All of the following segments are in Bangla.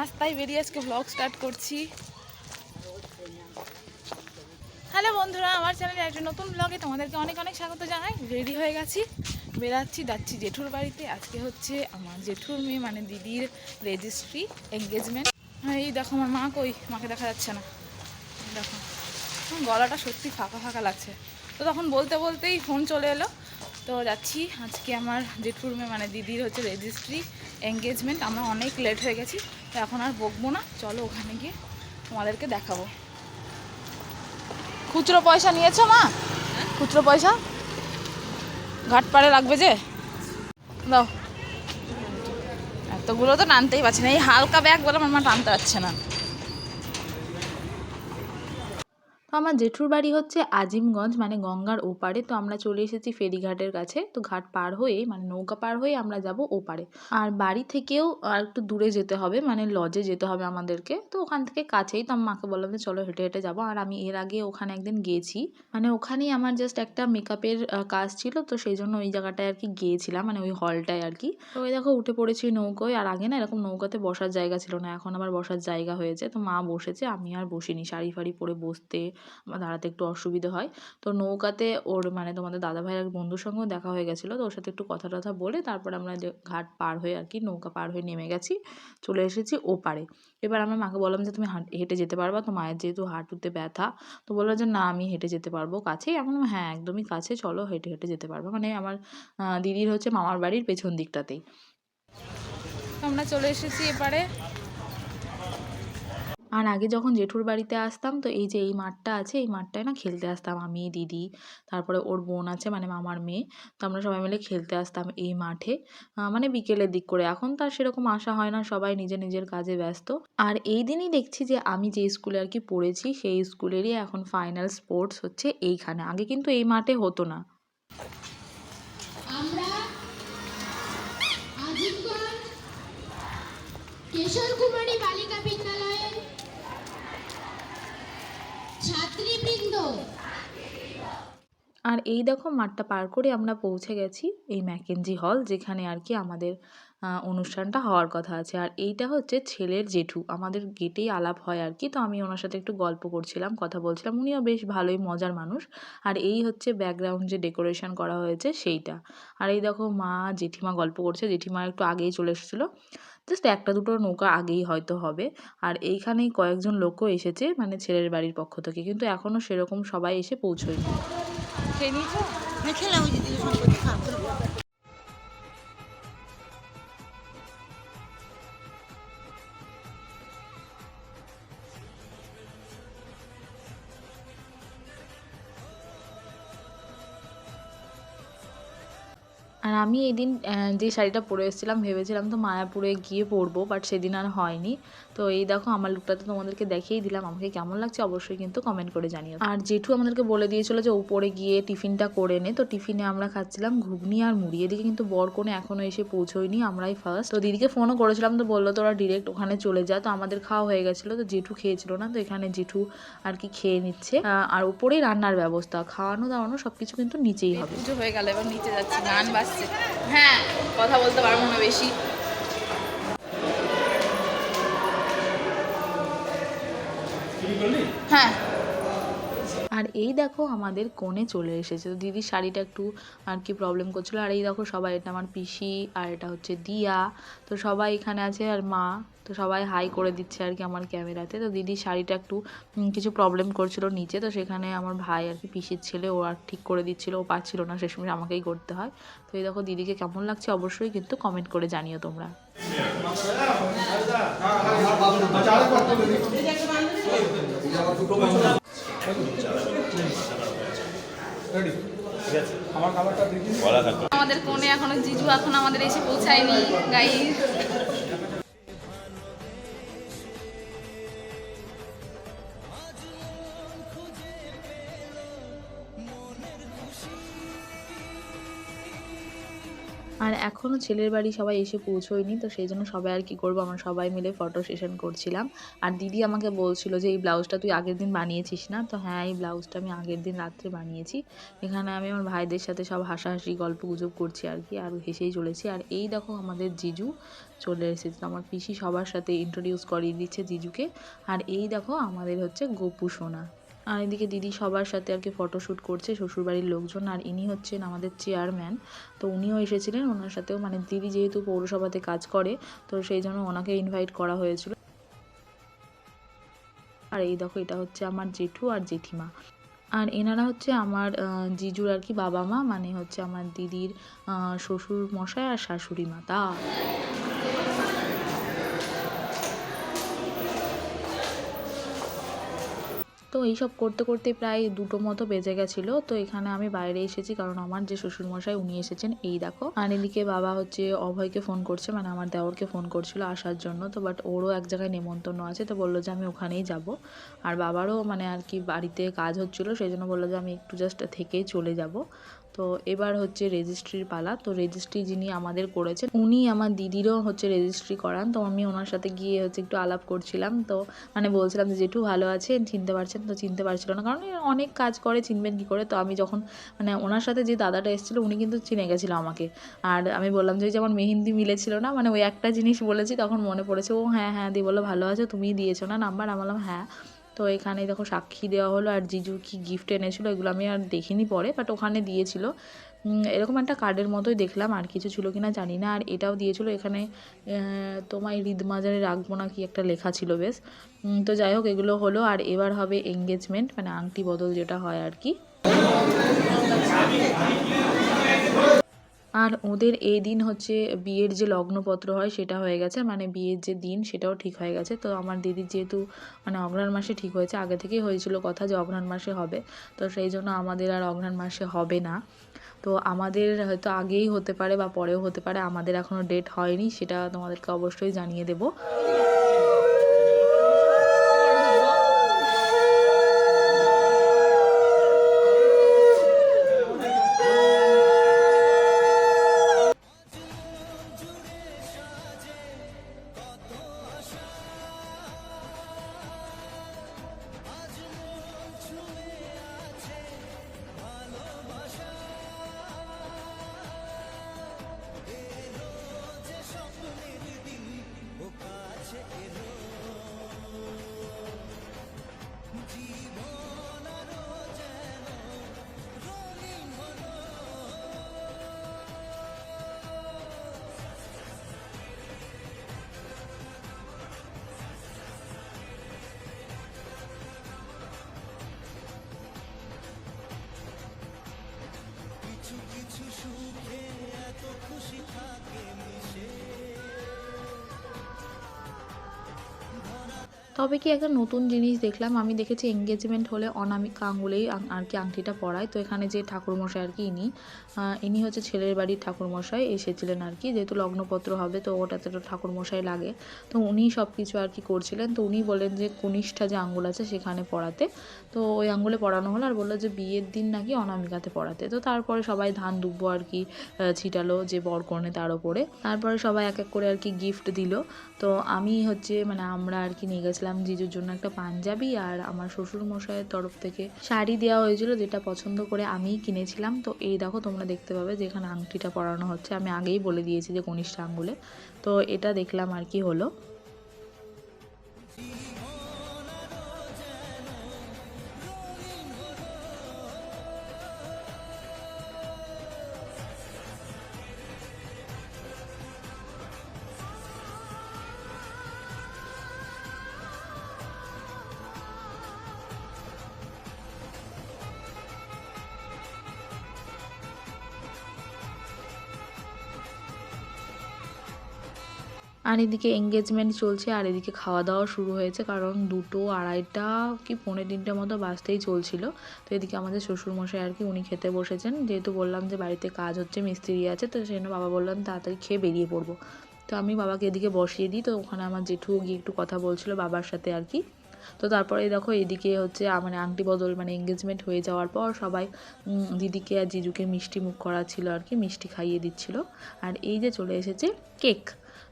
রাস্তায় বেরিয়ে আজকে ব্লগ স্টার্ট করছি। হ্যালো বন্ধুরা, আমার চ্যানেলে একটা নতুন ব্লগে তোমাদেরকে অনেক অনেক স্বাগত জানাই। রেডি হয়ে গেছি, বেরাচ্ছি, যাচ্ছি জেঠুর বাড়িতে। আজকে হচ্ছে আমার জেঠুর মেয়ে মানে দিদির রেজিস্ট্রি এঙ্গেজমেন্ট এই দেখো, আমার মা কই? মাকে দেখা যাচ্ছে না। দেখো গলাটা সত্যি ফাঁকা ফাঁকা লাগছে। তো তখন বলতে বলতেই ফোন চলে এলো। তো যাচ্ছি, আজকে আমার জেঠুর মেয়ে মানে দিদির হচ্ছে রেজিস্ট্রি এঙ্গেজমেন্ট আমরা অনেক লেট হয়ে গেছি। তো এখন আর বকবো না। চলো ওখানে গিয়ে তোমাদেরকে দেখাবো। খুচরো পয়সা নিয়েছো মা? খুচরো পয়সা? ঘাট পাড়ে লাগবে যে? দাও। এতগুলো তো টানতেই পারছি না। এই হালকা ব্যাগ বলে আমার মা টানতে পারছে না। তো আমার জেঠুর বাড়ি হচ্ছে আজিমগঞ্জ মানে গঙ্গার ওপারে। তো আমরা চলে এসেছি ফেরিঘাটের কাছে। তো ঘাট পার হয়ে মানে নৌকা পার হয়ে আমরা যাব ওপারে। আর বাড়ি থেকেও আর একটু দূরে যেতে হবে মানে লজে যেতে হবে আমাদেরকে। তো ওখান থেকে কাছেই তো আমি মাকে বললাম যে, চলো হেঁটে হেঁটে যাব। আর আমি এর আগে ওখানে একদিন গিয়েছি মানে ওখানেই আমার জাস্ট একটা মেকআপের কাজ ছিল। তো সেই জন্য ওই জায়গাটায় আর কি গিয়েছিলাম মানে ওই হলটায় আর কি। তো ওই দেখো, উঠে পড়েছি নৌকোয়। আর আগে না এরকম নৌকাতে বসার জায়গা ছিল না। এখন আবার বসার জায়গা হয়েছে। তো মা বসেছে, আমি আর বসিনি। শাড়ি ফাড়ি পরে বসতে বা দাঁড়াতে একটু অসুবিধে হয়। তো নৌকাতে ওর মানে তোমাদের দাদা ভাইয়ের এক বন্ধুর সঙ্গেও দেখা হয়ে গেছিল। তো ওর সাথে একটু কথা টথা বলে তারপর আমরা ঘাট পার হয়ে আর কি নৌকা পার হয়ে নেমে গেছি, চলে এসেছি ওপারে। এবার আমরা মাকে বললাম যে, তুমি হাঁট- হেঁটে যেতে পারবা তো মায়ের যেহেতু হাঁটুতে ব্যথা। তো বলল যে, না, আমি হেঁটে যেতে পারব কাছেই। আমি বললাম হ্যাঁ একদমই কাছে, চলো হেঁটে হেঁটে যেতে পারব। মানে আমার দিদির হচ্ছে মামার বাড়ির পেছন দিকটাতেই। আমরা চলে এসেছি এপারে। আর আগে যখন জেঠুর বাড়িতে আসতাম, তো এই যে এই মাঠটা আছে, এই মাঠটায় না খেলতে আসতাম আমি, দিদি, তারপরে ওর বোন আছে মানে মামার মেয়ে, তো আমরা সবাই মিলে খেলতে আসতাম এই মাঠে মানে বিকেলের দিক করে। এখন তো আর সেরকম আসা হয় না, সবাই নিজের নিজের কাজে ব্যস্ত। আর এই দিনই দেখছি যে আমি যে স্কুলে আর কি পড়েছি, সেই স্কুলেরই এখন ফাইনাল স্পোর্টস হচ্ছে এইখানে। আগে কিন্তু এই মাঠে হতো না। আমরা কেশর কুমারী আর এই দেখো মাঠটা পার করে আমরা পৌঁছে গেছি এই ম্যাকেনজি হল, যেখানে আর কি আমাদের অনুষ্ঠানটা হওয়ার কথা আছে। আর এইটা হচ্ছে ছেলের জেঠু, আমাদের গেটেই আলাপ হয় আর কি। তো আমি ওনার সাথে একটু গল্প করছিলাম, কথা বলছিলাম। উনিও বেশ ভালোই মজার মানুষ। আর এই হচ্ছে ব্যাকগ্রাউন্ড যে ডেকোরেশন করা হয়েছে সেইটা। আর এই দেখো মা জেঠিমা গল্প করছে, জেঠিমা একটু আগেই চলে এসেছিল। জাস্ট একটা দুটো নৌকা আগেই হয়তো হবে। আর এইখানেই কয়েকজন লোকও এসেছে মানে ছেলের বাড়ির পক্ষ থেকে। কিন্তু এখনও সেরকম সবাই এসে পৌঁছয়নি। খেয়ে নিয়েছো? খেলাম ওই দিদি সম্পত্তি খারাপ আর আমি এদিন আহ, যে শাড়িটা পরে এসেছিলাম ভেবেছিলাম তো মায়াপুরে গিয়ে পরবো বাট সেদিন আর হয়নি। তো এই দেখো আমার লুকটা তো তোমাদেরকে দেখিয়েই দিলাম। আমাকে কেমন লাগছে অবশ্যই কিন্তু কমেন্ট করে জানিও। আর জেঠু আমাদেরকে বলে দিয়েছিল যে উপরে গিয়ে টিফিনটা করে নে। তো টিফিনে আমরা খাচ্ছিলাম ঘুগনি আর মুড়ি। এদিকে কিন্তু বর কোনে এখনও এসে পৌঁছয়নি আমরাই ফার্স্ট তো দিদিকে ফোনও করেছিলাম তো বলল তোরা ডিরেক্ট ওখানে চলে যা। তো আমাদের খাওয়া হয়ে গেছিল তো জেঠু খেয়েছিল না তো এখানে জেঠু আর কি খেয়ে নিচ্ছে। আর উপরেই রান্নার ব্যবস্থা খাওয়ানো দাওয়ানো সবকিছু কিন্তু নিচেই হবে। হয়ে গেল এবার নিচে যাচ্ছে গান বাজছে হ্যাঁ কথা বলতে পারব না বেশি। হ্যাঁ। আর এই দেখো আমাদের কোণে চলে এসেছে তো দিদির শাড়িটা একটু আর কি প্রবলেম করছিল আর এই দেখো সবাই এটা আমার পিসি আর এটা হচ্ছে দিয়া তো সবাই এখানে আছে আর মা তো সবাই হাই করে দিচ্ছে আর কি আমার ক্যামেরাতে তো দিদির শাড়িটা একটু কিছু প্রবলেম করছিল নিচে তো সেখানে আমার ভাই আর কি পিসির ছেলে ও আর ঠিক করে দিচ্ছিল ও পারছিল না শেষমেশ আমাকেই করতে হয় তো এই দেখো দিদিকে কেমন লাগছে অবশ্যই কিন্তু কমেন্ট করে জানিও তোমরা আমাদের কোনে এখনও জিজু এখন আমাদের এসে পৌঁছায়নি গাইস এখনও ছেলের বাড়ি সবাই এসে পৌঁছোয়নি, তো সেই জন্য সবাই আর কি করব, আমরা সবাই মিলে ফটো সেশন করছিলাম। আর দিদি আমাকে বলছিল যে, এই ব্লাউজটা তুই আগের দিন বানিয়েছিস না? তো হ্যাঁ এই ব্লাউজটা আমি আগের দিন রাত্রে বানিয়েছি। এখানে আমি আমার ভাইদের সাথে সব হাসাহাসি, গল্প গুজব করছি আর কি, আর হেসেই চলেছি। আর এই দেখো আমাদের জিজু চলে এসেছে আমার পিসি সবার সাথে ইন্ট্রোডিউস করিয়ে দিচ্ছে জিজুকে। আর এই দেখো আমাদের হচ্ছে গোপু সোনা। আর এদিকে দিদি সবার সাথে আর কি ফটোশ্যুট করছে, শ্বশুরবাড়ির লোকজন আর ইনি হচ্ছেন আমাদের চেয়ারম্যান তো উনিও এসেছিলেন, ওনার সাথেও মানে দিদি যেহেতু পৌরসভাতে কাজ করে, তো সেই জন্য ওনাকে ইনভাইট করা হয়েছিল। আর এই দেখো, এটা হচ্ছে আমার জেঠু আর জেঠিমা। আর এনারা হচ্ছে আমার জিজুর আর কি বাবা মা মানে হচ্ছে আমার দিদির শ্বশুর মশাই আর শাশুড়ি মা তা। তো এইসব করতে করতে প্রায় দুটো মতো বেজে গেছিল। তো এখানে আমি বাইরে এসেছি কারণ আমার যে শ্বশুরমশাই উনি এসেছেন, এই দেখো। আর এদিকে বাবা হচ্ছে অভয়কে ফোন করছে মানে আমার দেওরকে ফোন করছিল আসার জন্য। তো বাট ওরও এক জায়গায় নেমন্তন্ন আছে, তো বলল যে আমি ওখানেই যাব। আর বাবারও মানে আর কি বাড়িতে কাজ হচ্ছিল, সেই জন্য বলল যে আমি একটু জাস্ট থেকেই চলে যাব। তো এবার হচ্ছে রেজিস্ট্রির পালা। তো রেজিস্ট্রি যিনি আমাদের করেছেন, উনি আমার দিদিরও হচ্ছে রেজিস্ট্রি করান। তো আমি ওনার সাথে গিয়ে হচ্ছে একটু আলাপ করছিলাম। তো মানে বলছিলাম যে, জেঠু ভালো আছেন? চিনতে পারছেন? তো চিনতে পারছিল না। কারণ অনেক কাজ করে, চিনবেন কী করে? তো আমি যখন মানে ওনার সাথে যে দাদাটা এসেছিল, উনি কিন্তু চিনে গেছিল আমাকে। আর আমি বললাম যে যেমন মেহেন্দি মিলেছিল না মানে ওই একটা জিনিস বলেছি, তখন মনে পড়েছে, ও হ্যাঁ হ্যাঁ দি বলল, ভালো আছো? তুমিই দিয়েছ না নাম্বার? আমি বললাম হ্যাঁ। তো এখানে দেখো সাক্ষী দেওয়া হলো আর জিজু কি গিফট এনেছিল এগুলো আমি আর দেখিনি পরে বাট ওখানে দিয়েছিল। এরকম একটা কার্ডের মতোই দেখলাম, আর কিছু ছিল কিনা জানি না। আর এটাও দিয়েছিল এখানে তোমায় হৃদমাজারে রাখব না কি একটা লেখা ছিল বেশ। তো যাই হোক, এগুলো হলো। আর এবার হবে এঙ্গেজমেন্ট মানে আংটি বদল যেটা হয় আর কি। আর ওদের এই দিন হচ্ছে বিয়ের যে লগ্নপত্র হয়, সেটা হয়ে গেছে। মানে বিয়ের যে দিন, সেটাও ঠিক হয়ে গেছে। তো আমার দিদির যেহেতু মানে অঘ্রাণ মাসে ঠিক হয়েছে, আগে থেকেই হয়েছিল কথা যে অঘ্রাণ মাসে হবে। তো সেই জন্য আমাদের আর অঘ্রাণ মাসে হবে না। তো আমাদের হয়তো আগেই হতে পারে বা পরেও হতে পারে, আমাদের এখনও ডেট হয়নি, সেটা তোমাদেরকে অবশ্যই জানিয়ে দেবো। 出。তবে কি একটা নতুন জিনিস দেখলাম, আমি দেখেছি এঙ্গেজমেন্ট হলে অনামিকা আঙুলেই আং- আর কি আংটিটা পরায়। তো এখানে যে ঠাকুরমশাই আর কি ইনি ইনি হচ্ছে ছেলের বাড়ির ঠাকুরমশাই, এসেছিলেন আর কি, যেহেতু লগ্নপত্র হবে, তো ওটাতে তো ঠাকুরমশাই লাগে। তো উনি সব কিছু আর কি করছিলেন। তো উনি বলেন যে কনিষ্ঠা যে আঙ্গুল আছে সেখানে পড়াতে তো ওই আঙ্গুলে পড়ানো হলো আর বলল যে বিয়ের দিন নাকি অনামিকাতে পড়াতে তো তারপরে সবাই ধান দুব্বো আর কি ছিটালো যে বর কনে তার ওপরে। তারপরে সবাই এক এক করে আর কি গিফট দিল। তো আমি হচ্ছে মানে আমরা আর কি নিয়ে গেছিলাম জিজুর জন্য একটা পাঞ্জাবি আর আমার শ্বশুর মশাইয়ের তরফ থেকে শাড়ি দেওয়া হয়েছিল যেটা পছন্দ করে আমিই কিনেছিলাম। তো এই দেখো তোমরা দেখতে পাবে যেখানে আংটিটা পরানো হচ্ছে। আমি আগেই বলে দিয়েছি যে কনিষ্ঠা আঙ্গুলে। তো এটা দেখলাম আর কি হলো। আর এদিকে এঙ্গেজমেন্ট চলছে, আর এদিকে খাওয়া দাওয়া শুরু হয়েছে, কারণ দুটো আড়াইটা কি পৌনে তিনটে মতো বাজতেই চলছিল। তো এদিকে আমাদের শ্বশুরমশাই আর কি উনি খেতে বসেছেন। যেহেতু বললাম যে বাড়িতে কাজ হচ্ছে, মিস্ত্রি আছে, তো সেই জন্য বাবা বললেন তাড়াতাড়ি খেয়ে বেরিয়ে পড়ব। তো আমি বাবাকে এদিকে বসিয়ে দিই, তো ওখানে আমার জেঠু গিয়ে একটু কথা বলছিল বাবার সাথে আর কি। তো তারপরে দেখো এদিকে হচ্ছে মানে আংটি বদল মানে এঙ্গেজমেন্ট হয়ে যাওয়ার পর সবাই দিদিকে আর জিজুকে মিষ্টি মুখ করা ছিল আর কি, মিষ্টি খাইয়ে দিচ্ছিল। আর এই যে চলে এসেছে কেক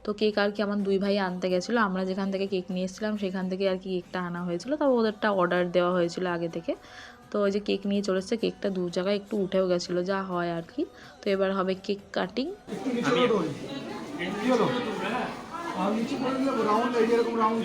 তো কেক আর কি আমার দুই ভাই আনতে গেছিল। আমরা যেখান থেকে কেক নিয়ে এসেছিলাম সেখান থেকে আর কি কেকটা আনা হয়েছিল। তবে ওদেরটা অর্ডার দেওয়া হয়েছিল আগে থেকে। তো ওই যে কেক নিয়ে চলেছে এসেছে কেকটা দু জায়গায় একটু উঠেও গেছিল যা হয় আর কি। তো এবার হবে কেক কাটিং কি হলো? আর নিচে করে দিলে রাউন্ড এরকম রাউন্ড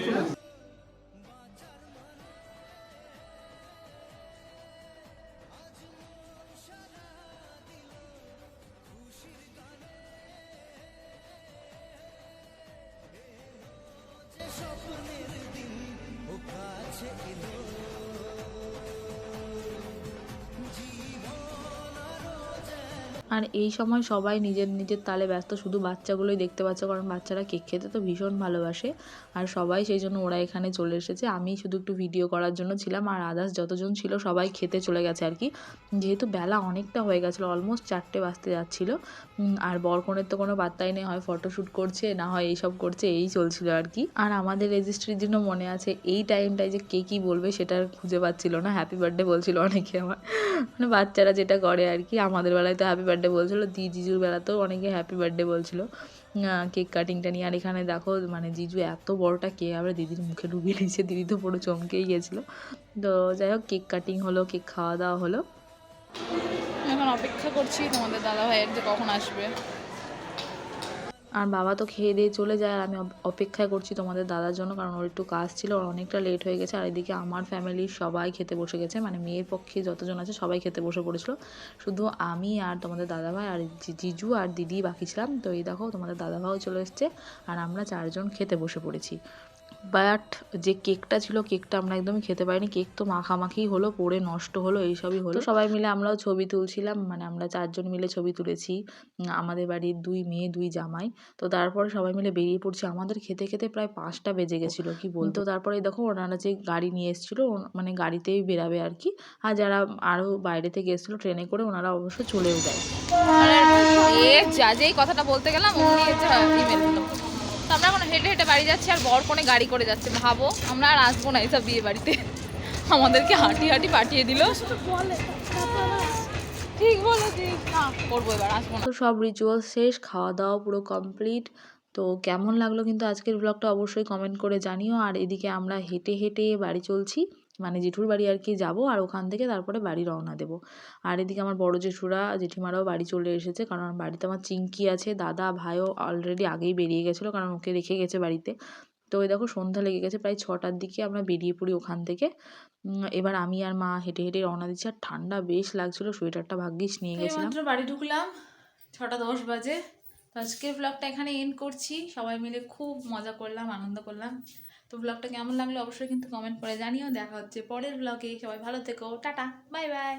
চলে আসে। আর এই সময় সবাই নিজের নিজের তালে ব্যস্ত, শুধু বাচ্চাগুলোই দেখতে পাচ্ছ, কারণ বাচ্চারা কেক খেতে তো ভীষণ ভালোবাসে। আর সবাই সেই জন্য ওরা এখানে চলে এসেছে। আমি শুধু একটু ভিডিও করার জন্য ছিলাম, আর আদার্স যতজন ছিল সবাই খেতে চলে গেছে আর কি। যেহেতু বেলা অনেকটা হয়ে গেছিল অলমোস্ট চারটে বাজতে যাচ্ছিল। আর বরকনের তো কোনো বার্তাই নেই, হয় ফটোশ্যুট করছে, না হয় এইসব করছে, এই চলছিল আর কি। আর আমাদের রেজিস্ট্রির জন্য মনে আছে, এই টাইমটায় যে কে কী বলবে সেটা খুঁজে পাচ্ছিল না। হ্যাপি বার্থডে বলছিল অনেকে আমার। মানে বাচ্চারা যেটা করে আর কি, আমাদের বেলায় তো হ্যাপি বার্থডে বলছিল দি জিজুর বেলাতেও অনেকে হ্যাপি বার্থডে বলছিলো। কেক কাটিংটা নিয়ে। আর এখানে দেখো মানে জিজু এত বড়টা, কে আবার দিদির মুখে ডুবিয়ে নিয়েছে দিদি তো পুরো চমকেই গেছিল। তো যাই হোক কেক কাটিং হলো কেক খাওয়া দাওয়া হলো। এখন অপেক্ষা করছি তোমাদের দাদা ভাইয়ের যে কখন আসবে। আর বাবা তো খেয়ে দিয়ে চলে যায় আর আমি অপেক্ষায় অপেক্ষা করছি তোমাদের দাদার জন্য, কারণ ওর একটু কাজ ছিল, ওর অনেকটা লেট হয়ে গেছে। আর এদিকে আমার ফ্যামিলির সবাই খেতে বসে গেছে মানে মেয়ের পক্ষে যতজন আছে সবাই খেতে বসে পড়েছিল। শুধু আমি আর তোমাদের দাদাভাই আর জিজু আর দিদি বাকি ছিলাম। তো এই দেখো তোমাদের দাদাভাইও চলে এসছে, আর আমরা চারজন খেতে বসে পড়েছি। বাট যে কেকটা ছিল কেকটা আমরা একদমই খেতে পারিনি। কেক তো মাখামাখি হলো পড়ে নষ্ট হলো এইসবই হলো। সবাই মিলে আমরাও ছবি তুলছিলাম মানে আমরা চারজন মিলে ছবি তুলেছি। আমাদের বাড়ির দুই মেয়ে দুই জামাই। তো তারপরে সবাই মিলে বেরিয়ে পড়ছি। আমাদের খেতে খেতে প্রায় পাঁচটা বেজে গেছিল কি বলতো তারপরে দেখো ওনারা যে গাড়ি নিয়ে এসেছিল মানে গাড়িতেই বেরাবে আর কি। আর যারা আরও বাইরে থেকে এসেছিল ট্রেনে করে ওনারা অবশ্য চলেও যায়। এ যা যেই কথাটা বলতে গেলাম তো আমরা এখন হেঁটে হেঁটে বাড়ি যাচ্ছি আর বর কোনে গাড়ি করে যাচ্ছে। ভাবো, আমরা আর আসব না এইসব বিয়ে বাড়িতে। আমাদেরকে হাঁটি হাঁটি পাঠিয়ে দিল। ঠিক বলেছিস। না, করব এবার, আসব না। সব রিচুয়াল শেষ খাওয়া দাওয়া পুরো কমপ্লিট তো কেমন লাগল কিন্তু আজকের ব্লগটা অবশ্যই কমেন্ট করে জানিও। আর এদিকে আমরা হেঁটে হেঁটে বাড়ি চলছি। মানে জেঠুর বাড়ি আর কি যাব আর ওখান থেকে তারপরে বাড়ি রওনা দেবো। আর এদিকে আমার বড় জেঠুরা জেঠিমারাও বাড়ি চলে এসেছে কারণ বাড়িতে আমার চিঙ্কি আছে দাদা ভাইও অলরেডি আগেই বেরিয়ে গেছিল কারণ ওকে রেখে গেছে বাড়িতে। তো ওই দেখো সন্ধ্যা লেগে গেছে প্রায় ছটার দিকে আমরা বেরিয়ে পড়ি ওখান থেকে। এবার আমি আর মা হেঁটে হেঁটে রওনা দিচ্ছি। আর ঠান্ডা বেশ লাগছিল সোয়েটারটা ভাগ্যিস নিয়ে গেছিলাম। বাড়ি ঢুকলাম ছটা দশ বাজে। তো আজকের ব্লগটা এখানে এন্ড করছি। সবাই মিলে খুব মজা করলাম আনন্দ করলাম। তো ব্লগটা কেমন লাগল অবশ্যই কিন্তু কমেন্ট করে জানিও। দেখা হচ্ছে পরের ব্লগে সবাই ভালো থেকো। টাটা। Bye bye